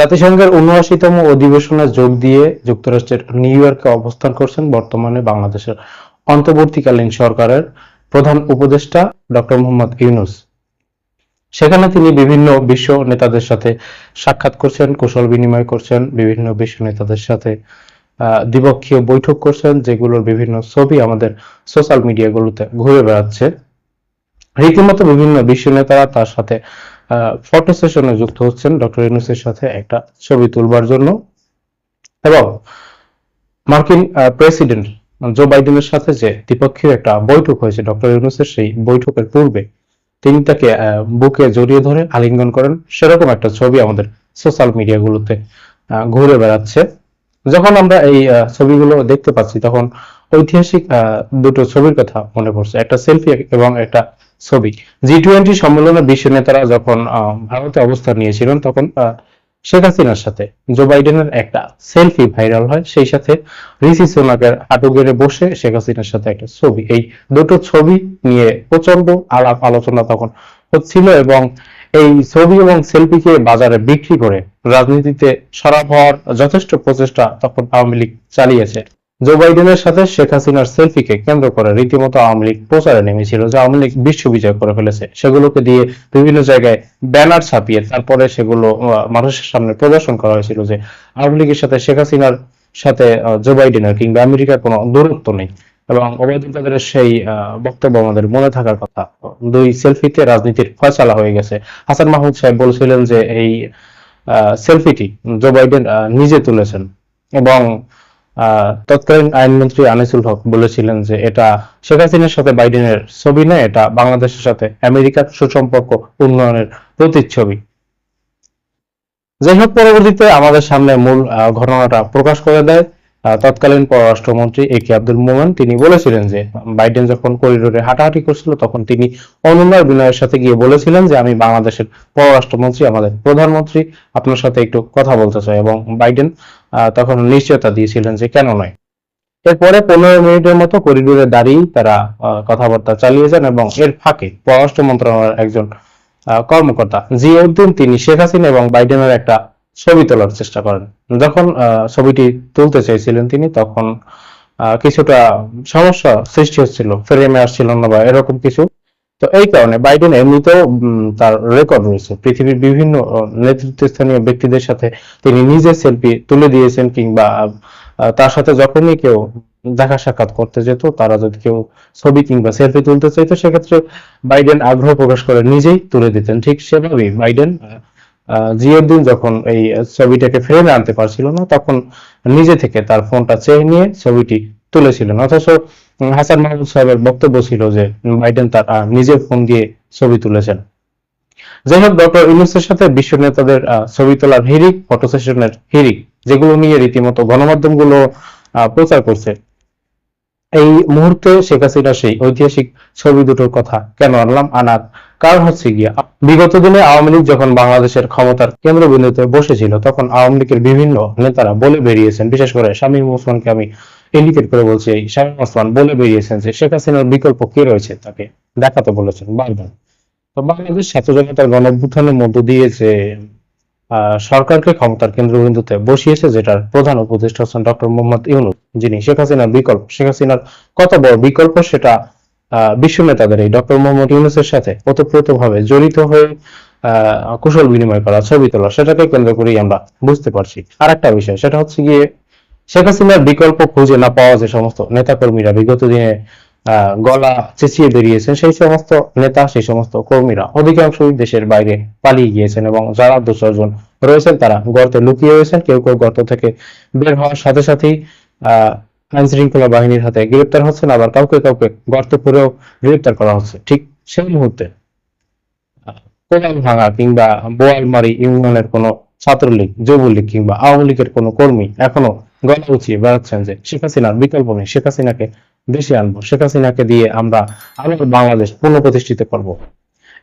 জাতিসংঘের উনআশিতম অধিবেশনে যোগ দিয়ে যুক্তরাষ্ট্রের নিউ ইয়র্কে অবস্থান করছেন বর্তমানে বাংলাদেশের অন্তর্বর্তীকালীন সরকারের প্রধান উপদেষ্টা ডক্টর মোহাম্মদ ইউনুস। সেখানে তিনি বিভিন্ন বিশ্ব নেতাদের সাথে সাক্ষাৎ করছেন, কুশল বিনিময় করছেন, বিভিন্ন বিশ্ব নেতাদের সাথে দ্বিপক্ষীয় বৈঠক করছেন, যেগুলোর বিভিন্ন ছবি আমাদের সোশ্যাল মিডিয়াগুলোতে ঘুরে বেড়াচ্ছে। রীতিমতো বিভিন্ন বিশ্ব নেতারা তার সাথে ফটো সেশনে যুক্ত হচ্ছেন ডক্টর ইউনুসের সাথে একটা ছবি তুলবার জন্য। এবং মার্কিন প্রেসিডেন্ট জো বাইডেনের সাথে যে দ্বিপক্ষীয় একটা বৈঠক হয়েছে ডক্টর ইউনুসের সেই বৈঠকের পূর্বে তিনি তাকে বুকে জড়িয়ে ধরে আলিঙ্গন করেন। সেরকম একটা ছবি আমাদের সোশ্যাল মিডিয়াগুলোতে ঘুরে বেড়াচ্ছে। যখন আমরা এই ছবিগুলো দেখতে পাচ্ছি, তখন ঐতিহাসিক দুটো ছবির কথা মনে পড়ছে। একটা সেলফি এবং একটা ছবি। জি টোয়েন্টি সম্মেলনে বিশ্ব নেতারা যখন ভারতে অবস্থান নিয়েছিলেন, তখন শেখ হাসিনার সাথে জো বাইডেনের একটা সেলফি ভাইরাল হয়। সেই সাথে ঋষি সোনাকের হাঁটু গেড়ে বসে শেখ হাসিনার সাথে একটা ছবি। এই দুটো ছবি নিয়ে প্রচণ্ড আলাপ আলোচনা তখন হচ্ছিল এবং এই ছবি এবং সেলফিকে বাজারে বিক্রি করে রাজনীতিতে সরাব হওয়ার যথেষ্ট প্রচেষ্টা তখন আওয়ামী লীগ চালিয়েছে। জো বাইডেনের সাথে শেখ হাসিনার সেলফিকে কেন্দ্র করে রীতিমতো আওয়ামী লীগ প্রচারে নেমেছিল, যে আওয়ামী লীগ বিশ্ব বিজয় করে ফেলেছে। সেগুলোকে দিয়ে বিভিন্ন জায়গায় ব্যানার ছাপিয়ে তারপরে সেগুলো মানুষের সামনে প্রদর্শন করা হয়েছিল যে আওয়ামী লীগের সাথে শেখ হাসিনার সাথে জো বাইডেনের কিংবা আমেরিকার কোনো দূরত্ব নেই। এবং ওবায়দুল কাদেরের সেই বক্তব্য আমাদের মনে থাকার কথা। দুই সেলফিতে রাজনীতির ফয়সালা হয়ে গেছে। হাসান মাহমুদ সাহেব বলছিলেন যে এই সেলফিটি জো বাইডেন নিজে তুলেছেন। এবং তৎকালীন আইনমন্ত্রী আনিসুল হক বলেছিলেন যে এটা শেখ হাসিনার সাথে বাইডেনের ছবি নয় এটা বাংলাদেশের সাথে আমেরিকার সুসম্পর্ক উন্নয়নের প্রতিচ্ছবি। যাই হোক পরবর্তীতে আমাদের সামনে মূল ঘটনাটা প্রকাশ করে দেয় তৎকালীন পররাষ্ট্রমন্ত্রী এ কে আব্দুল মোমেন। তিনি বলেছিলেন যে, বাইডেন যখন করিডোরে হাঁটাহাঁটি করছিল, তখন তিনি অনুনয় বিনয়ের সাথে গিয়ে বলেছিলেন যে, আমি বাংলাদেশের পররাষ্ট্রমন্ত্রী, আমাদের প্রধানমন্ত্রী, আপনার সাথে একটু কথা বলতে চাই। এবং বাইডেন তখন নিশ্চয়তা দিয়েছিলেন যে কেন নয়। এরপরে পনেরো মিনিটের মতো করিডোরে দাঁড়িয়ে তারা কথাবার্তা চালিয়ে যান এবং এর ফাঁকে পররাষ্ট্র মন্ত্রণালয়ের একজন কর্মকর্তা জিয়াউদ্দিন তিনি শেখ হাসিনা এবং বাইডেনের একটা ছবি তোলার চেষ্টা করেন। যখন ছবিটি তুলতে চাইছিলেন তিনি, তখন কিছুটা সমস্যা সৃষ্টি হচ্ছিল, ফ্রেমে আসছিল না বা এরকম কিছু। তো এই কারণে বাইডেন এমনিতেও তার রেকর্ড রয়েছে পৃথিবীর বিভিন্ন নেতৃত্বস্থানীয় ব্যক্তিদের সাথে তিনি নিজে সেলফি তুলে দিয়েছেন কিংবা তার সাথে যখনই কেউ দেখা সাক্ষাৎ করতে যেত তারা যদি কেউ ছবি কিংবা সেলফি তুলতে চাইতো সেক্ষেত্রে বাইডেন আগ্রহ প্রকাশ করে নিজেই তুলে দিতেন। ঠিক সেভাবেই বাইডেন আহ, দিন যখন এই ছবিটাকে ফ্রেমে আনতে পারছিল না তখন নিজে থেকে তার ফোনটা চেয়ে নিয়ে ছবিটি তুলেছিলেন। অথচ হাসান মাহমুদ সাহেবের বক্তব্য ছিল যে বাইডেন তার নিজের ফোন দিয়ে ছবি তুলেছেন। যাই হোক, ডক্টর ইউনুসের সাথে বিশ্ব নেতাদের ছবি তোলার হিরিক ফটো সেশনের হিরিক যেগুলো নিয়ে রীতিমতো গণমাধ্যমগুলো প্রচার করছে। এই মুহূর্তে শেখ হাসিনা সেই ঐতিহাসিক ছবি দুটোর কথা কেন আনলাম? আনার কারণ হচ্ছে গিয়া, বিগত দিনে আওয়ামী লীগ যখন বাংলাদেশের ক্ষমতার কেন্দ্রবিন্দুতে বসেছিল, তখন আওয়ামী লীগের বিভিন্ন নেতারা বলে বেরিয়েছেন, বিশেষ করে শামীম ওসমানকে আমি ইন্ডিকেট করে বলছি এই শামীম ওসমান বলে বেরিয়েছেন যে শেখ হাসিনার বিকল্প কে রয়েছে তাকে দেখাতে বলেছেন, বারবার। তো বাংলাদেশ ছাত্র জনতার গণ অভ্যুত্থানের মধ্য দিয়ে যে সরকারকে ক্ষমতার কেন্দ্রবিন্দুতে বসিয়েছে, যেটার প্রধান উপদেষ্টা হচ্ছেন ডক্টর মোহাম্মদ ইউনুস, যিনি শেখ হাসিনার বিকল্প, শেখ হাসিনার কত বড় বিকল্প সেটা বিশ্ব নেতাদের এই ডক্টর মোহাম্মদ ইউনুসের সাথে ওতপ্রোতভাবে জড়িত হয়ে কুশল বিনিময় করা, ছবি তোলা, সেটাকে কেন্দ্র করেই আমরা বুঝতে পারছি। আর একটা বিষয়, সেটা হচ্ছে গিয়ে শেখ হাসিনার বিকল্প খুঁজে না পাওয়া যে সমস্ত নেতাকর্মীরা বিগত দিনে গলা চেঁচিয়ে বেরিয়েছেন, সেই সমস্ত নেতা, সেই সমস্ত কর্মীরা অধিকাংশই দেশের বাইরে পালিয়ে গিয়েছেন এবং যারা দু চারজন রয়েছেন তারা গর্তে লুকিয়ে রয়েছেন। কেউ কেউ গর্ত থেকে বের হওয়ার সাথে সাথেই আইন শৃঙ্খলা বাহিনীর হাতে গ্রেপ্তার হচ্ছেন, আবার কাউকে কাউকে গর্ত করেও গ্রেপ্তার করা হচ্ছে। ঠিক সেই মুহূর্তে কোদাল ভাঙা কিংবা বোয়ালমারি ইউনিয়নের কোনো ছাত্রলীগ, যুবলীগ কিংবা আওয়ামী লীগের কোনো কর্মী এখনও গলা উঁচিয়ে বেড়াচ্ছেন যে শেখ হাসিনার বিকল্প নেই। শেখ হাসিনাকে দেশে আনব। শেখ হাসিনাকে দিয়ে আমরা আবার বাংলাদেশ পুনঃপ্রতিষ্ঠিত করব।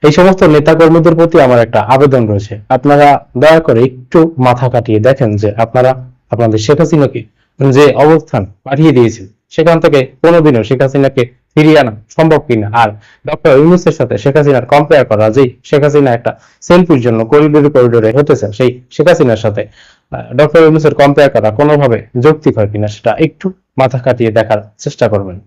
এই সমস্ত নেতা কর্মীদের প্রতি আমার একটা আবেদন রয়েছে। আপনারা দয়া করে একটু মাথা কাটিয়ে দেখেন যে আপনারা, আপনাদের শেখ হাসিনাকে যে অবস্থান পাঠিয়ে দিয়েছেন, সেখান থেকে কোনোদিনও শেখ হাসিনাকে ফিরিয়ে আনা সম্ভব কিনা? আর ডক্টর ইউনুসের সাথে শেখ হাসিনার কম্পেয়ার করা, যে শেখ হাসিনা একটা সেলফির জন্য করিডোরে করিডোরে হেঁটেছে সেই শেখ হাসিনার সাথে ডক্টর ইউনুসের কম্পেয়ার করা কোনোভাবে যৌক্তিক হয় কিনা সেটা একটু মাথা কাটিয়ে দেখার চেষ্টা করবেন।